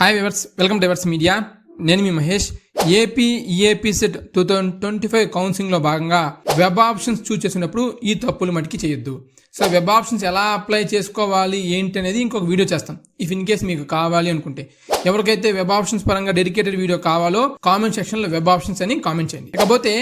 Hi viewers welcome to viewers media నేను మీ Mahesh. AP EAP CET two thousand twenty five కౌన్సిలింగ్లో భాగంగా web options చూస్ చేసినప్పుడు ఈ తప్పులు మటుకి చేయొద్దు. సో వెబ్ ఆప్షన్స్ ఎలా అప్లై చేసుకోవాలి ఏంటి అనేది ఇంకొక వీడియో చేస్తాం. ఇఫ్ ఇన్ కేస్ మీకు కావాలి అనుకుంటే. ఎవరికైతే వెబ్ ఆప్షన్స్ పరంగా డెడికేటెడ్ వీడియో కావాలో కామెంట్ సెక్షన్లో వెబ్ ఆప్షన్స్ అని కామెంట్ చేయండి. ఇకపోతే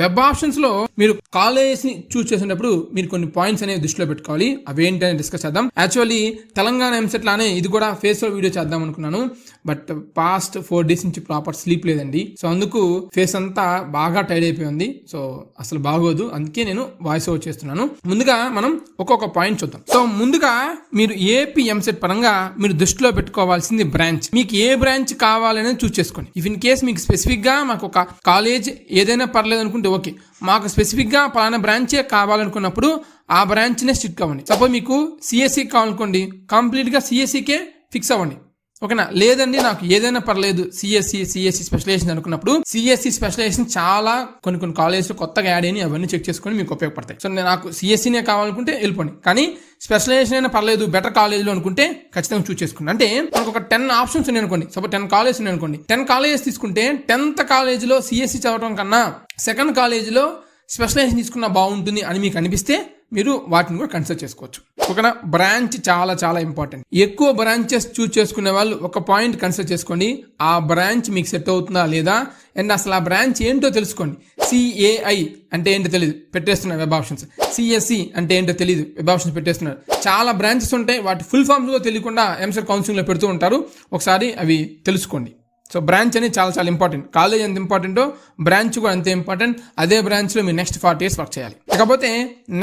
వెబ్ ఆప్షన్స్లో మీరు కాలేజ్ని చూస్ చేసినప్పుడు మీరు కొన్ని పాయింట్స్ అనేవి దృష్టిలో పెట్టుకోవాలి. అవి ఏంటి అని డిస్కస్ చేద్దాం. యాక్చువల్లీ తెలంగాణ ఎంసెట్ లానే ఇది కూడా ఫేస్లో వీడియో చేద్దాం అనుకున్నాను. బట్ పాస్ట్ ఫోర్ డేస్ నుంచి ప్రాపర్ స్లీప్ లేదండి. సో అందుకు ఫేస్ అంతా బాగా టైడ్ అయిపోయింది సో అసలు బాగోదు. అందుకే నేను వాయిస్ ఓవర్ చేస్తున్నాను. ముందుగా మనం ఒక్కొక్క పాయింట్ చూద్దాం. సో ముందుగా మీరు ఏపీ ఎంసెట్ పరంగా మీరు దృష్టిలో పెట్టుకోవాల్సింది బ్రాంచ్ మీకు ఏ బ్రాంచ్ కావాలనేది చూస్ చేసుకోండి. ఇఫ్ ఇన్ కేస్ మీకు స్పెసిఫిక్గా మాకు ఒక కాలేజ్ ఏదైనా పర్లేదు అనుకుంటే ఓకే. మాకు స్పెసిఫిక్గా పలానా బ్రాంచే కావాలనుకున్నప్పుడు ఆ బ్రాంచ్నే స్టిక్ అవ్వండి. సపోజ్ మీకు సిఎస్సి కావాలనుకోండి కంప్లీట్గా సిఎస్సికే ఫిక్స్ అవ్వండి. ఓకేనా? లేదండి నాకు ఏదైనా పర్లేదు. సిఎస్సి సిఎస్సి స్పెషలైజేషన్ అనుకున్నప్పుడు సిఎస్సి స్పెషలైజేషన్ చాలా కొన్ని కొన్ని కాలేజ్లో కొత్తగా యాడ్ అయినాయి అవన్నీ చెక్ చేసుకొని మీకు ఉపయోగపడతాయి. సో నేను నాకు సిఎస్సీనే కావాలనుకుంటే వెళ్ళిపోండి. కానీ స్పెషలైజేషన్ అయినా పర్లేదు బెటర్ కాలేజ్లో అనుకుంటే ఖచ్చితంగా చూస్ చేసుకోండి అంటే మనకు ఒక టెన్ ఆప్షన్స్ ఉన్నాయి అనుకోండి. సపోజ్ టెన్ కాలేజ్ ఉన్నాయి అనుకోండి. టెన్ కాలేజెస్ తీసుకుంటే టెన్త్ కాలేజ్లో సిఎస్సి చదవడం కన్నా సెకండ్ కాలేజ్లో స్పెషలైజేషన్ తీసుకున్న బాగుంటుంది అని మీకు అనిపిస్తే మీరు వాటిని కూడా కన్సిడర్ చేసుకోవచ్చు. ఓకేనా బ్రాంచ్ చాలా చాలా ఇంపార్టెంట్ ఎక్కువ బ్రాంచెస్ చూస్ చేసుకునే వాళ్ళు ఒక పాయింట్ కన్సిడర్ చేసుకోండి ఆ బ్రాంచ్ మీకు సెట్ అవుతుందా లేదా అండ్ అసలు ఆ బ్రాంచ్ ఏంటో తెలుసుకోండి. సిఏఐ అంటే ఏంటో తెలియదు పెట్టేస్తున్నారు వెబ్ ఆప్షన్స్ సిఎస్సి అంటే ఏంటో తెలియదు వెబ్ ఆప్షన్స్ పెట్టేస్తున్నారు. చాలా బ్రాంచెస్ ఉంటాయి వాటి ఫుల్ ఫామ్స్ కూడా తెలియకుండా ఎంసెట్ కౌన్సిలింగ్లో పెడుతూ ఉంటారు. ఒకసారి అవి తెలుసుకోండి. సో బ్రాంచ్ అనేది చాలా చాలా ఇంపార్టెంట్ కాలేజ్ ఎంత ఇంపార్టెంటో బ్రాంచ్ కూడా అంతే ఇంపార్టెంట్ అదే బ్రాంచ్లో మీరు నెక్స్ట్ ఫార్టీ ఇయర్స్ వర్క్ చేయాలి. ఇకపోతే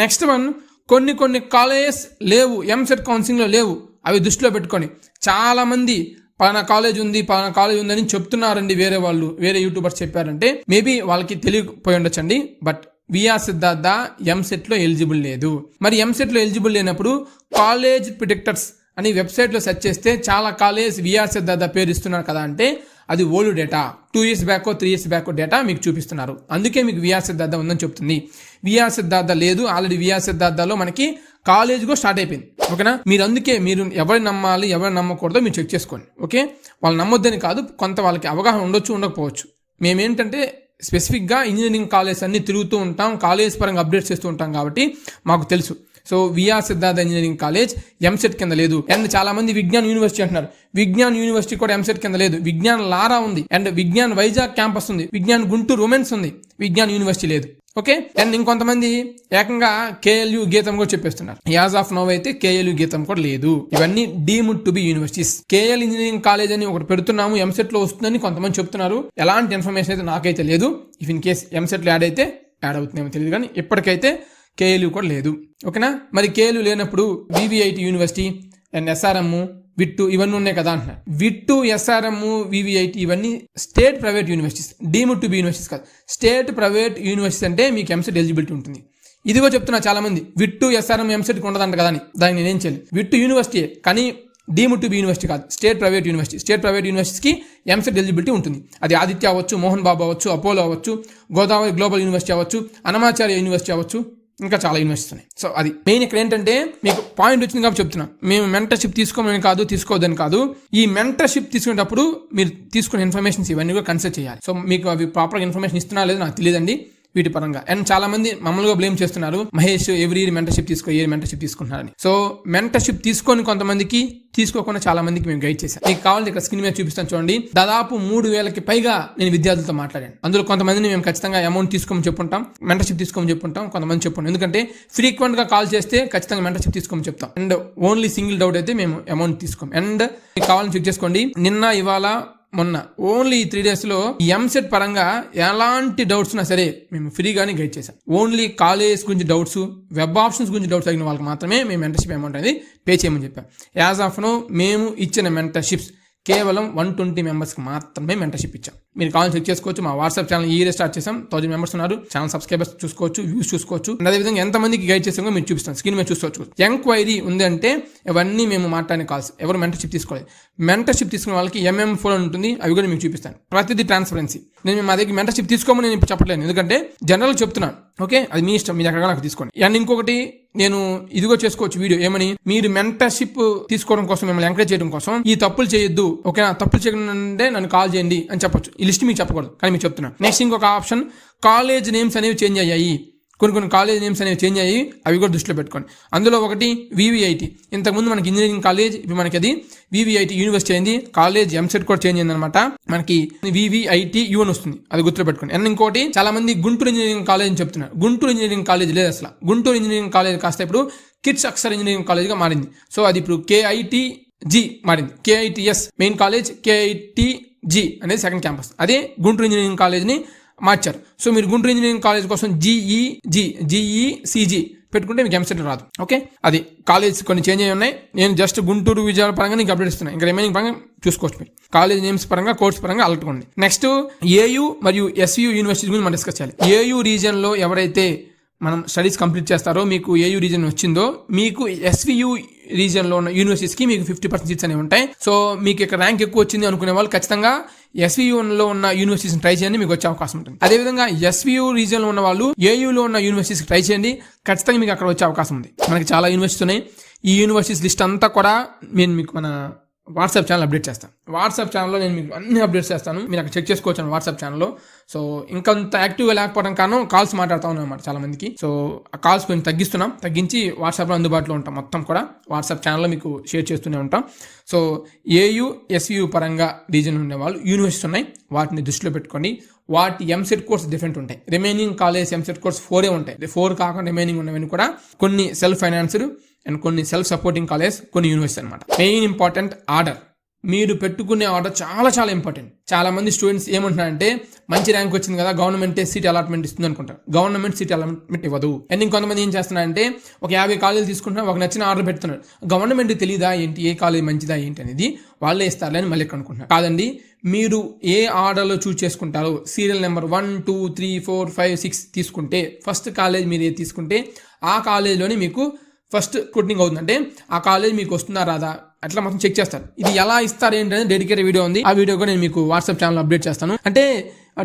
నెక్స్ట్ వన్ కొన్ని కొన్ని కాలేజెస్ లేవు. ఎంసెట్ కౌన్సిలింగ్లో లేవు. అవి దృష్టిలో పెట్టుకొని. చాలామంది పలానా కాలేజ్ ఉంది పలానా కాలేజ్ ఉందని చెప్తున్నారండి వేరే వాళ్ళు. వేరే యూట్యూబర్స్ చెప్పారంటే మేబీ వాళ్ళకి తెలియకపోయి ఉండొచ్చండి. బట్ విఆర్ సిద్ధార్థ ఎంసెట్లో ఎలిజిబుల్ లేదు. మరి ఎంసెట్లో ఎలిజిబుల్ లేనప్పుడు కాలేజ్ ప్రిడిక్టర్స్ అని వెబ్సైట్లో సెర్చ్ చేస్తే చాలా కాలేజ్ విఆర్ సిద్ధార్థ పేరు ఇస్తున్నారు కదా అంటే అది old data. Two years back three years back data మీకు చూపిస్తున్నారు. అందుకే మీకు విఆర్ సిద్ధార్థ ఉందని చెప్తుంది. విఆర్ సిద్ధార్థ లేదు. ఆల్రెడీ విఆర్ సిద్ధార్థలో మనకి కాలేజ్ కూడా స్టార్ట్ అయిపోయింది. ఓకేనా మీరు అందుకే మీరు ఎవరిని నమ్మాలి ఎవరిని నమ్మకూడదో మీరు చెక్ చేసుకోండి. ఓకే వాళ్ళు నమ్మొద్దని కాదు కొంత వాళ్ళకి అవగాహన ఉండొచ్చు ఉండకపోవచ్చు. మేమేంటంటే స్పెసిఫిక్గా ఇంజనీరింగ్ కాలేజ్ అన్ని తిరుగుతూ ఉంటాం కాలేజ్ పరంగా అప్డేట్ చేస్తూ ఉంటాం కాబట్టి మాకు తెలుసు. So VR Siddhartha engineering college EAMCET కింద లేదు. అండ్ చాలా మంది విజ్ఞాన్ యూనివర్సిటీ అంటున్నారు. విజ్ఞాన్ యూనివర్సిటీ కూడా ఎంసెట్ కింద లేదు. విజ్ఞాన్ లారా ఉంది. అండ్ విజ్ఞాన్ వైజాగ్ క్యాంపస్ ఉంది. విజ్ఞాన్ గుంటూరు ఉమెన్స్ ఉంది. విజ్ఞాన్ యూనివర్సిటీ లేదు. ఓకే అండ్ ఇంకొంతమంది ఏకంగా కేఎల్యూ గీతం కూడా చెప్పేస్తున్నారు. యాజ్ ఆఫ్ నవ్ అయితే కేఎల్యూ గీతం కూడా లేదు. ఇవన్నీ deemed to be universities KL engineering college అని ఒకటి పెడుతున్నాము. ఎంసెట్లో వస్తుందని కొంతమంది చెప్తున్నారు. ఎలాంటి ఇన్ఫర్మేషన్ అయితే నాకైతే లేదు. ఇఫ్ ఇన్ కేస్ ఎంసెట్లో యాడ్ అయితే యాడ్ అవుతుందేమో తెలియదు కానీ ఇప్పటికైతే కేఎల్యూ కూడా లేదు. ఓకేనా? మరి కేఎల్యూ లేనప్పుడు VVIT university and SRM VIT ఇవన్నీ ఉన్నాయి కదా అంటున్నారు విట్టు ఎస్ఆర్ఎం వివిఐటి ఇవన్నీ state private universities deemed to be universities కాదు. స్టేట్ ప్రైవేట్ యూనివర్సిటీస్ అంటే మీకు ఎంసెట్ ఎలిజిబిలిటీ ఉంటుంది. ఇదిగో చెప్తున్నా చాలా మంది విట్టు ఎస్ఆర్ఎం ఎంసెట్ ఉండదంట కదా అని. దాన్ని నేనేం చేయాలి విట్టు యూనివర్సిటీ కానీ డీమ్ టు బి యూనివర్సిటీ కాదు. State private university state private యూనివర్సిటీకి ఎంసెట్ ఎలిజిబిలిటీ ఉంటుంది. అది ఆదిత్య అవ్వచ్చు మోహన్ బాబు అవ్వచ్చు అపోలో అవ్వచ్చు గోదావరి గ్లోబల్ యూనివర్సిటీ అవ్వచ్చు అనమాచార్య యూనివర్సిటీ అవ్వచ్చు ఇంకా చాలా యూనివర్సిటీస్ ఉన్నాయి. సో అది మెయిన్ ఇక్కడ ఏంటంటే మీకు పాయింట్ వచ్చింది కాబట్టి చెప్తున్నా. మేము మెంటర్షిప్ తీసుకోమని కాదు తీసుకోవద్దని కాదు. ఈ మెంటర్షిప్ తీసుకునేటప్పుడు మీరు తీసుకునే ఇన్ఫర్మేషన్స్ ఇవన్నీ కూడా కన్సిడర్ చేయాలి. సో మీకు అవి ప్రాపర్గా ఇన్ఫర్మేషన్ ఇస్తున్నా లేదు నాకు తెలియదండి. వీటి పరంగా. అండ్ చాలా మంది మమ్మల్ని బ్లేమ్ చేస్తున్నారు మహేష్ ఎవ్రీ ఇయర్ మెంటర్షిప్ తీసుకో ఇయర్ మెంటర్షిప్ తీసుకుంటున్నారని. సో మెంటర్షిప్ తీసుకొని కొంతమందికి తీసుకోకుండా చాలా మందికి మేము గైడ్ చేశాం. మీకు కావాలి ఇక్కడ స్క్రీన్ మీద చూపిస్తాను చూడండి. దాదాపు మూడు వేలకి పైగా నేను విద్యార్థులతో మాట్లాడాను. అందులో కొంతమందిని మేము ఖచ్చితంగా అమౌంట్ తీసుకోమని చెప్పుంటాం మెంటర్షిప్ తీసుకోమని చెప్పుంటాం కొంతమంది చెప్పుంటాం. ఎందుకంటే ఫ్రీక్వెంట్గా కాల్ చేస్తే ఖచ్చితంగా మెంటర్షిప్ తీసుకోమని చెప్తాం. అండ్ ఓన్లీ సింగిల్ డౌట్ అయితే మేము అమౌంట్ తీసుకోం. అండ్ మీకు కావాలని చెక్ చేసుకోండి. నిన్న ఇవాళ మొన్న ఓన్లీ ఈ త్రీ డేస్లో ఎంసెట్ పరంగా ఎలాంటి డౌట్స్ ఉన్నా సరే మేము ఫ్రీగానే గైడ్ చేసాం ఓన్లీ కాలేజ్ గురించి డౌట్స్ వెబ్ ఆప్షన్స్ గురించి డౌట్స్ అడిగిన వాళ్ళకి మాత్రమే మేము మెంటర్షిప్ అమౌంట్ అనేది పే చేయమని చెప్పాం. యాజ్ ఆఫ్ నో మేము ఇచ్చిన మెంటర్షిప్స్ కేవలం వన్ ట్వంటీ మెంబర్స్కి మాత్రమే మెంటర్షిప్ ఇచ్చాం. మీరు కావాలని చెక్ చేసుకోవచ్చు. మా వాట్సాప్ ఛానల్ ఈ స్టార్ట్ చేసాం. థౌసండ్ మెంబర్స్ ఉన్నారు. ఛానల్ సబ్స్క్రైబర్స్ చూసుకోవచ్చు వ్యూస్ చూసుకోవచ్చు. అదేవిధంగా ఎంతమందికి గైడ్ చేసామో మీరు చూపిస్తాం. స్క్రీన్ మీద చూసుకోవచ్చు ఎంక్వైరీ ఉంది అంటే ఇవన్నీ మేము మాట్లాడే కాల్స్. ఎవరు మెంటర్షిప్ తీసుకోలేదు. మెంటర్షిప్ తీసుకున్న వాళ్ళకి ఎంఎం ఫోన్ ఉంటుంది. అవి కూడా మీకు చూపిస్తాను. ప్రతిదీ ట్రాన్స్పరెన్సీ. నేను మా దగ్గర మెంటర్షిప్ తీసుకోమని నేను ఇప్పుడు చెప్పట్లేదు. ఎందుకంటే జనరల్ చెప్తున్నాను. ఓకే? అది మీ ఇష్టం. మీరు ఎక్కడ నాకు తీసుకోండి. అండ్ ఇంకొకటి నేను ఇదిగో చేసుకోవచ్చు వీడియో. ఏమని? మీరు మెంటర్షిప్ తీసుకోవడం కోసం మిమ్మల్ని ఎంకరేజ్ చేయడం కోసం ఈ తప్పులు చేయొద్దు. ఓకేనా? తప్పులు చేయకుండా నన్ను కాల్ చేయండి అని చెప్పొచ్చు. ఈ లిస్ట్ మీకు చెప్పకూడదు. కానీ మీకు చెప్తున్నా. నెక్స్ట్ ఇంకొక ఆప్షన్. కాలేజ్ నేమ్స్ అనేవి చేంజ్ అయ్యాయి. కొన్ని కొన్ని కాలేజ్ నేమ్స్ అనేవి చేంజ్ అయ్యి అవి కూడా దృష్టిలో పెట్టుకోండి. అందులో ఒకటి వివిఐటి ఇంతకుముందు మనకి ఇంజనీరింగ్ కాలేజ్ ఇప్పుడు మనకి అది వివిఐటి యూనివర్సిటీ అయింది. కాలేజ్ ఎంసెట్ కూడా చేంజ్ అయిందనమాట మనకి వివిఐటి యూన్ వస్తుంది. అది గుర్తులో పెట్టుకోండి. అండ్ ఇంకోటి చాలా మంది గుంటూరు ఇంజనీరింగ్ కాలేజ్ అని చెప్తున్నారు. గుంటూరు ఇంజనీరింగ్ కాలేజ్ లేదు అసలు. గుంటూరు ఇంజనీరింగ్ కాలేజ్ కాస్త ఇప్పుడు కిడ్స్ అక్షర్ ఇంజనీరింగ్ కాలేజ్గా మారింది. సో అది ఇప్పుడు కేఐటి జి మారింది. KITS main college KIT G అనేది సెకండ్ క్యాంపస్ అదే గుంటూరు ఇంజనీరింగ్ కాలేజ్ని మార్చారు. సో మీరు గుంటూరు ఇంజనీరింగ్ కాలేజ్ కోసం జీఈ జి జీఈ సిజీ పెట్టుకుంటే మీకు ఎంసెట్ రాదు. ఓకే? అది కాలేజ్ కొన్ని చేంజ్ అయ్యి ఉన్నాయి. నేను జస్ట్ గుంటూరు విజయవాడ పరంగా నీకు అప్డేట్ ఇస్తున్నాను. ఇంకా రిమైనింగ్ పరంగా చూసుకోవచ్చు మీరు. కాలేజ్ నేమ్స్ పరంగా కోర్స్ పరంగా అలర్ట్ ఉంది నెక్స్ట్ ఏయూ మరియు ఎస్యూ యూనివర్సిటీ గురించి మనం డిస్కస్ చేయాలి. ఏయూ రీజియన్లో ఎవరైతే మనం స్టడీస్ కంప్లీట్ చేస్తారో మీకు ఏయూ రీజన్ వచ్చిందో మీకు ఎస్వియు రీజియన్లో ఉన్న యూనివర్సిటీస్కి మీకు ఫిఫ్టీ పర్సెంట్ సీట్స్ అనేవి ఉంటాయి. సో మీకు ఇక్కడ ర్యాంక్ ఎక్కువ వచ్చింది అనుకునే వాళ్ళు ఖచ్చితంగా ఎస్వియులో ఉన్న యూనివర్సిటీస్ ట్రై చేయండి మీకు వచ్చే అవకాశం ఉంటుంది. అదేవిధంగా ఎస్వియు రీజియన్లో ఉన్న వాళ్ళు ఏయులో ఉన్న యూనివర్సిటీస్కి ట్రై చేయండి ఖచ్చితంగా మీకు అక్కడ వచ్చే అవకాశం ఉంది. మనకి చాలా యూనివర్సిటీస్ ఉన్నాయి. ఈ యూనివర్సిటీస్ లిస్ట్ అంతా కూడా నేను మీకు మన వాట్సాప్ ఛానల్ అప్డేట్ చేస్తాను వాట్సాప్ ఛానల్లో నేను మీకు అన్ని అప్డేట్స్ చేస్తాను. మీరు అక్కడ చెక్ చేసుకోవచ్చు వాట్సాప్ ఛానల్లో. సో ఇంకంత యాక్టివ్గా లేకపోవడం కారణం కాల్స్ మాట్లాడుతూ ఉన్నాం అనమాట చాలా మందికి సో ఆ కాల్స్ కొంచెం తగ్గిస్తున్నాం. తగ్గించి వాట్సాప్లో అందుబాటులో ఉంటాం మొత్తం కూడా. వాట్సాప్ ఛానల్లో మీకు షేర్ చేస్తూనే ఉంటాం. సో ఏయు ఎస్యు పరంగా రీజన్ ఉండే వాళ్ళు యూనివర్సిటీస్ ఉన్నాయి. వాటిని దృష్టిలో పెట్టుకోండి. వాటి ఎంసెట్ కోర్స్ డిఫరెంట్ ఉంటాయి. రిమైనింగ్ కాలేజ్ ఎంసెట్ కోర్స్ ఫోరే ఉంటాయి. ఫోర్ కాకుండా రిమైనింగ్ ఉన్నవన్నీ కూడా కొన్ని సెల్ఫ్ ఫైనాన్స్డ్ అండ్ కొన్ని సెల్ఫ్ సపోర్టింగ్ కాలేజ్ కొన్ని యూనివర్సిటీ అనమాట మెయిన్ ఇంపార్టెంట్ ఆర్డర్ మీరు పెట్టుకునే ఆర్డర్ చాలా చాలా ఇంపార్టెంట్ చాలా మంది స్టూడెంట్స్ ఏమంటున్నారంటే మంచి ర్యాంక్ వచ్చింది కదా గవర్నమెంటే సీట్ అలాట్మెంట్ ఇస్తుంది అనుకుంటారు. గవర్నమెంట్ సీట్ అలాట్మెంట్ ఇవ్వదు. అండ్ ఇంకొంతమంది ఏం చేస్తున్నారంటే ఒక యాభై కాలేజీలు తీసుకుంటున్నారు ఒక నచ్చిన ఆర్డర్ పెడుతున్నారు. గవర్నమెంట్ తెలియదా ఏంటి ఏ కాలేజ్ మంచిదా ఏంటి అనేది వాళ్ళే ఇస్తారులే అని మళ్ళీ అనుకుంటున్నారు. కాదండి మీరు ఏ ఆర్డర్లో చూస్ చేసుకుంటారో serial number one two three four five six తీసుకుంటే ఫస్ట్ కాలేజ్ మీరు ఏది తీసుకుంటే ఆ కాలేజ్లోనే మీకు ఫస్ట్ స్క్రూటింగ్ అవుతుందంటే ఆ కాలేజ్ మీకు వస్తుందా రాదా? అట్లా మొత్తం చెక్ చేస్తారు. ఇది ఎలా ఇస్తారు ఏంటనేది డెడికేటెడ్ వీడియో ఉంది. ఆ వీడియో కూడా నేను మీకు వాట్సాప్ ఛానల్ అప్డేట్ చేస్తాను. అంటే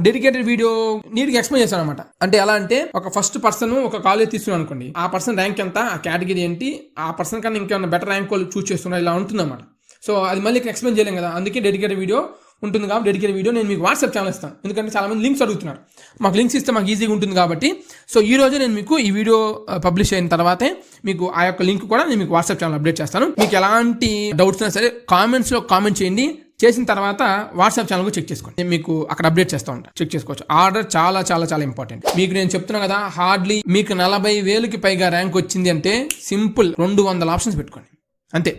డెడికేటెడ్ వీడియో నీట్గా ఎక్స్ప్లెయిన్ చేస్తాను అనమాట అంటే ఎలా అంటే ఒక ఫస్ట్ పర్సన్ ఒక కాలేజ్ తీసుకున్నాను అనుకోండి. ఆ పర్సన్ ర్యాంక్ ఎంత ఆ కేటగిరీ ఏంటి ఆ పర్సన్ కన్నా ఇంకేమైనా బెటర్ ర్యాంక్ వాళ్ళు చూస్ చేస్తున్నారు ఇలా ఉంటుంది అనమాట సో అది మళ్ళీ ఎక్స్ప్లెయిన్ చేయలేం కదా. అందుకే డెడికేటెడ్ వీడియో ఉంటుంది కాబట్టి డెడికేట్ వీడియో నేను మీకు వాట్సాప్ ఛానల్ ఇస్తాను. ఎందుకంటే చాలా మంది లింక్స్ అడుగుతున్నారు. మాకు లింక్స్ ఇస్తే మాకు ఈజీగా ఉంటుంది కాబట్టి. సో ఈ రోజు నేను మీకు ఈ వీడియో పబ్లిష్ అయిన తర్వాతే మీకు ఆ యొక్క లింక్ కూడా నేను మీకు వాట్సాప్ ఛానల్ అప్డేట్ చేస్తాను. మీకు ఎలాంటి డౌట్స్ అయినా సరే కామెంట్స్లో కామెంట్ చేయండి. చేసిన తర్వాత వాట్సాప్ ఛానల్ చెక్ చేసుకోండి. నేను మీకు అక్కడ అప్డేట్ చేస్తూ ఉంటాను చెక్ చేసుకోవచ్చు. ఆర్డర్ చాలా చాలా చాలా ఇంపార్టెంట్ మీకు నేను చెప్తున్నా కదా హార్డ్లీ మీకు నలభై వేలుకి పైగా ర్యాంక్ వచ్చింది అంటే సింపుల్ రెండు వందల ఆప్షన్స్ పెట్టుకోండి. అంతే.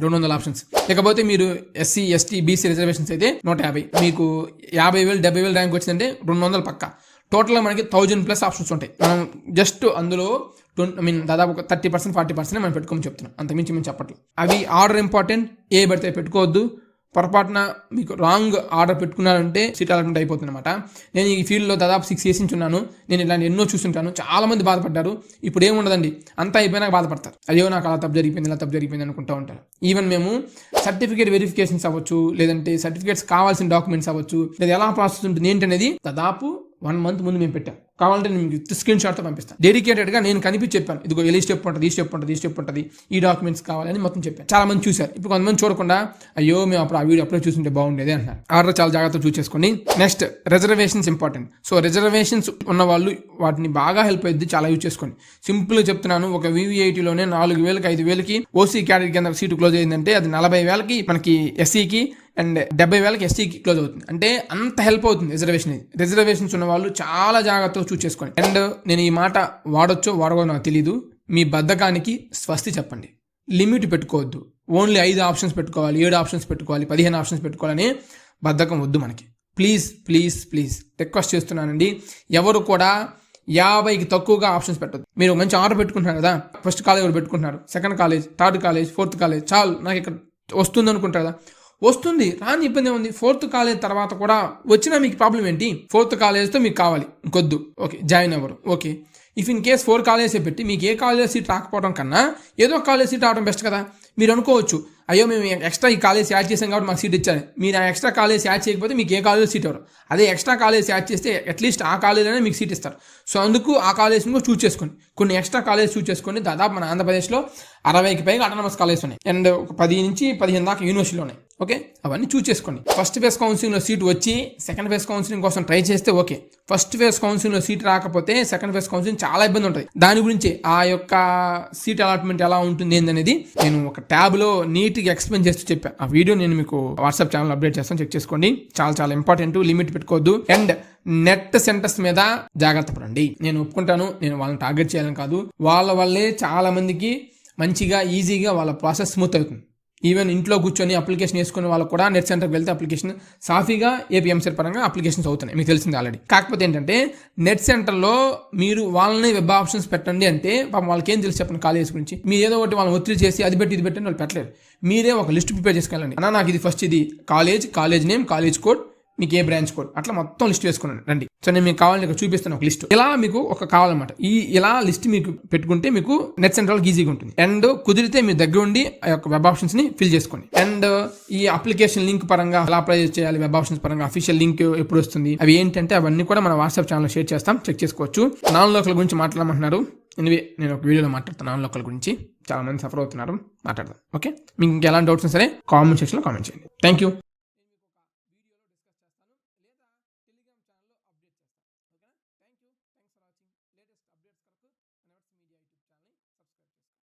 రెండు వందల ఆప్షన్స్ ఇకపోతే మీరు ఎస్సీ ఎస్టీ బీసీ రిజర్వేషన్స్ అయితే నూట యాభై. మీకు యాభై వేలు డెబ్బై వేలు ర్యాంక్ వచ్చిందంటే రెండు వందలు పక్క. టోటల్గా మనకి థౌజండ్ ప్లస్ ఆప్షన్స్ ఉంటాయి. మనం జస్ట్ అందులో ట్వంటీ ఐ మీన్ దాదాపు ఒక థర్టీ పర్సెంట్ ఫార్టీ పర్సెంట్ మనం పెట్టుకోమని చెప్తున్నాం. అంతమించి మేము చెప్పట్లేదు. అవి ఆర్డర్ ఇంపార్టెంట్ ఏ పడితే పెట్టుకోవద్దు. పొరపాటున మీకు రాంగ్ ఆర్డర్ పెట్టుకున్నారంటే సీట్ అలాట్మెంట్ అయిపోతుంది అనమాట నేను ఈ ఫీల్డ్లో దాదాపు సిక్స్ ఇయర్స్ నుంచి ఉన్నాను. నేను ఇలాంటి ఎన్నో చూస్తుంటాను. చాలా మంది బాధపడ్డారు. ఇప్పుడు ఏముండదండి అంతా అయిపోయినాక బాధపడతారు. అయ్యో నాకు అలా తప్పు జరిగిపోయింది ఇలా తప్పు జరిగిపోయింది అనుకుంటూ ఉంటారు. ఈవెన్ మేము సర్టిఫికేట్ వెరిఫికేషన్స్ అవ్వచ్చు లేదంటే సర్టిఫికేట్స్ కావాల్సిన డాక్యుమెంట్స్ అవ్వచ్చు. లేదా ఎలా ప్రాసెస్ ఉంటుంది ఏంటనేది దాదాపు వన్ మంత్ ముందు మేము పెట్టాం. కావాలంటే నేను మీకు స్క్రీన్ షాట్తో పంపిస్తాను. డెడికేటెడ్గా నేను కనిపించి చెప్పాను. ఇదిగో ఈ స్టెప్ ఉంటుంది ఈ స్టెప్ ఉంటుంది ఈ స్టెప్ ఉంటుంది ఈ డాక్యుమెంట్స్ కావాలని మొత్తం చెప్పాను. చాలా మంది చూశారు. ఇప్పుడు కొంతమంది చూడకుండా అయ్యో మేము అప్పుడు ఆ వీడియో అప్పుడే చూస్తుంటే బాగుండేది అంటున్నారు. ఆర్డర్ చాలా జాగ్రత్తగా చూసేసుకోండి. Next reservations important so reservations ఉన్న వాళ్ళు వాటిని బాగా హెల్ప్ అయ్యింది చాలా యూజ్ చేసుకోండి. సింపుల్గా చెప్తున్నాను ఒక వివిఐటీలోనే నాలుగు వేలకి ఐదు వేలకి ఓసీ కేటగిరీ కింద సీటు క్లోజ్ అయిందంటే అది నలభై వేలకి మనకి ఎస్సీకి అండ్ డెబ్బై వేలకి ఎస్టీకి క్లోజ్ అవుతుంది. అంటే అంత హెల్ప్ అవుతుంది రిజర్వేషన్ రిజర్వేషన్స్ ఉన్న వాళ్ళు చాలా జాగ్రత్తగా చూస్ చేసుకోండి. అండ్ నేను ఈ మాట వాడొచ్చో వాడగో నాకు తెలీదు. మీ బద్ధకానికి స్వస్తి చెప్పండి. లిమిట్ పెట్టుకోవద్దు. ఓన్లీ ఐదు ఆప్షన్స్ పెట్టుకోవాలి ఏడు ఆప్షన్స్ పెట్టుకోవాలి పదిహేను ఆప్షన్స్ పెట్టుకోవాలని బద్ధకం వద్దు మనకి. ప్లీజ్ ప్లీజ్ ప్లీజ్ రిక్వెస్ట్ చేస్తున్నానండి. ఎవరు కూడా యాభైకి తక్కువగా ఆప్షన్స్ పెట్టద్దు. మీరు మంచి ఆర్డర్ పెట్టుకుంటున్నారు కదా? ఫస్ట్ కాలేజ్ కూడా పెట్టుకుంటున్నారు. Second college third college fourth college చాలు. నాకు ఇక్కడ వస్తుంది అనుకుంటారు కదా? వస్తుంది. రాని ఇబ్బంది ఉంది ఫోర్త్ కాలేజ్ తర్వాత కూడా వచ్చినా మీకు ప్రాబ్లం ఏంటి? ఫోర్త్ కాలేజ్తో మీకు కావాలి. ఇంకొద్దు. ఓకే జాయిన్ అవ్వరు. Okay. If in case four colleges పెట్టి మీకు ఏ కాలేజ్ సీట్ రాకపోవడం కన్నా ఏదో ఒక కాలేజ్ సీట్ రావడం బెస్ట్ కదా? మీరు అనుకోవచ్చు. అయ్యో మేము ఎక్స్ట్రా ఈ కాలేజ్ యాడ్ చేసాం కాబట్టి మాకు సీట్ ఇచ్చాను మీరు ఆ ఎక్స్ట్రా కాలేజ్ యాడ్ చేయకపోతే మీకు ఏ కాలేజ్ సీట్ ఇవ్వరు. అదే ఎక్స్ట్రా కాలేజ్ యాడ్ చేస్తే అట్లీస్ట్ ఆ కాలేజ్లోనే మీకు సీట్ ఇస్తారు. సో అందుకు ఆ కాలేజ్ని కూడా చూస్ చేసుకోండి. కొన్ని ఎక్స్ట్రా కాలేజ్ చూస్ చేసుకోండి. దాదాపు మన ఆంధ్రప్రదేశ్లో అరవైకి పైగా అటానమస్ కాలేజ్ ఉన్నాయి. అండ్ ఒక పది నుంచి పదిహేను దాకా యూనివర్సిటీలు ఉన్నాయి. ఓకే అవన్నీ చూస్ చేసుకోండి. ఫస్ట్ ఫేజ్ కౌన్సిలింగ్లో సీట్ వచ్చి సెకండ్ ఫేజ్ కౌన్సిలింగ్ కోసం ట్రై చేస్తే ఓకే ఫస్ట్ ఫేజ్ కౌన్సిలింగ్లో సీట్ రాకపోతే సెకండ్ ఫేజ్ కౌన్సిలింగ్ చాలా ఇబ్బంది ఉంటుంది. దాని గురించి ఆ యొక్క సీట్ అలాట్మెంట్ ఎలా ఉంటుంది ఏందనేది నేను ఒక ట్యాబ్లో నీట్ నీట్గా ఎక్స్ప్లెయిన్ చేస్తూ చెప్పాను ఆ వీడియో నేను మీకు వాట్సాప్ ఛానల్ అప్డేట్ చేస్తాను. చెక్ చేసుకోండి. చాలా చాలా ఇంపార్టెంట్ లిమిట్ పెట్టుకోవద్దు. అండ్ నెట్ సెంటర్స్ మీద జాగ్రత్త పడండి. నేను ఒప్పుకుంటాను. నేను వాళ్ళని టార్గెట్ చేయాలని కాదు. వాళ్ళ వల్లే చాలా మందికి మంచిగా ఈజీగా వాళ్ళ ప్రాసెస్ స్మూత్ అవుతుంది. ఈవెన్ ఇంట్లో కూర్చొని అప్లికేషన్ వేసుకునే వాళ్ళు కూడా నెట్ సెంటర్కి వెళ్తే అప్లికేషన్ సాఫీగా ఏపీఎంసెట్ పరంగా అప్లికేషన్స్ అవుతున్నాయి. మీకు తెలిసింది ఆల్రెడీ కాకపోతే ఏంటంటే నెట్ సెంటర్లో మీరు వాళ్ళని వెబ్ ఆప్షన్స్ పెట్టండి అంటే పాపం వాళ్ళకి ఏం తెలుసు చెప్పండి కాలేజ్ గురించి. మీరు ఏదో ఒకటి వాళ్ళని ఒత్తిడి చేసి అది పెట్టి ఇది పెట్టి వాళ్ళు పెట్టలేరు. మీరే ఒక లిస్ట్ ప్రిపేర్ చేసుకెళ్ళండి. అన్న నాకు ఇది ఫస్ట్ ఇది. College college name college code మీకు ఏ బ్రాంచ్ కోడ్. అట్లా మొత్తం లిస్ట్ వేసుకున్నాను. రండి. సో నేను మీకు కావాలని ఇక్కడ చూపిస్తాను ఒక లిస్ట్. ఇలా మీకు ఒక కావాలన్నమాట. ఈ ఇలా లిస్ట్ మీకు పెట్టుకుంటే మీకు నెట్ సెంటర్ ఈజీగా ఉంటుంది. అండ్ కుదిరితే మీ దగ్గర ఉండి ఆ యొక్క వెబ్ ఆప్షన్స్ని ఫిల్ చేసుకోండి. అండ్ ఈ అప్లికేషన్ లింక్ పరంగా ఎలా అప్లై చేయాలి వెబ్ ఆప్షన్స్ పరంగా అఫీషియల్ లింక్ ఎప్పుడు వస్తుంది అవి ఏంటంటే అవన్నీ కూడా మన వాట్సాప్ ఛానల్ షేర్ చేస్తాం చెక్ చేసుకోవచ్చు. నాన్ లోకల్ గురించి మాట్లాడమంటున్నారు. ఎనివే నేను ఒక వీడియోలో మాట్లాడతాను నాన్ లోకల్ గురించి. చాలా మంది సఫర్ అవుతున్నారు. మాట్లాడదాం. ఓకే? మీకు ఇంకా ఎలాంటి డౌట్స్ సరే కామెంట్ సెక్షన్లో కామెంట్ చేయండి. Thank you